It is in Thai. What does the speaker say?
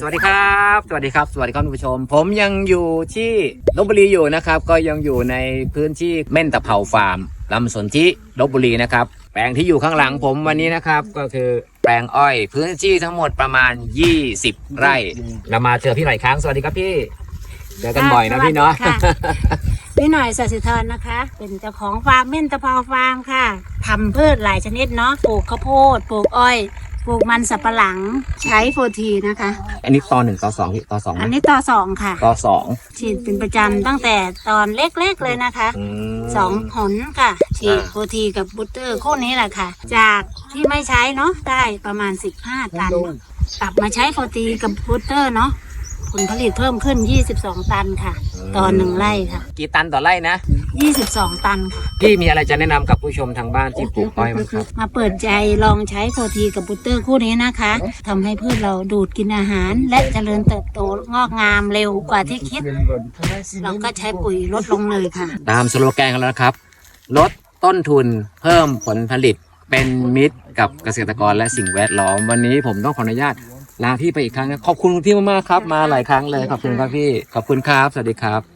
สวัสดีครับ สวัสดีครับ สวัสดีครับท่านผู้ชม ผมยังอยู่ที่ลบบุรีอยู่นะครับ ก็ยังอยู่ในพื้นที่เม่นตะเภาฟาร์มลำสนธิลบบุรีนะครับ แปลงที่อยู่ข้างหลังผมวันนี้นะครับ ก็คือแปลงอ้อย พื้นที่ทั้งหมดประมาณ 20 ไร่ เรามาเจอพี่หน่อยครั้ง สวัสดีครับพี่ เจอกันบ่อยนะพี่เนาะ ค่พี่หน่อยสัสิธรนะคะ เป็นเจ้าของฟาร์มเม่นตะเภาฟาร์มค่ะทำพืชหลายชนิดเนาะ ปลูกข้าวโพด ปลูกอ้อย ปลูกมันสับปะหลังใช้โฟทีนะคะ อันนี้ตอนหนึ่งต่อสองพี่ต่อสองอันนะนี้ต่อสองค่ะต่อสองฉีดเป็นประจำตั้งแต่ตอนเล็กๆเลยนะคะ อืม สองหนค่ะ ฉีดอ่าโฟทีกับบูสเตอร์คู่นี้แหละค่ะ จากที่ไม่ใช้เนาะได้ประมาณ 15 ตันกลับมาใช้โฟทีกับบูสเตอร์เนาะ ผลผลิตเพิ่มขึ้น 22 ตันค่ะ ต่อหนึ่งไร่ค่ะ กี่ตันต่อไร่นะ 22 ตันค่ะ พี่มีอะไรจะแนะนำกับผู้ชมทางบ้านที่ปลูกอ้อยไหมครับ มาเปิดใจลองใช้โฟทีกับบูสเตอร์คู่นี้นะคะทำให้พืชเราดูดกินอาหาร และเจริญเติบโตงอกงามเร็วกว่าที่คิด เราก็ใช้ปุ๋ยลดลงเลยค่ะ ตามสโลแกนกันแล้วนะครับ ลดต้นทุนเพิ่มผลผลิตเป็นมิตรกับเกษตรกรและสิ่งแวดล้อม วันนี้ผมต้องขออนุญาต ลาพี่ไปอีกครั้งนะขอบคุณพี่มากๆครับ มาหลายครั้งเลยขอบคุณครับพี่ขอบคุณครับ สวัสดีครับ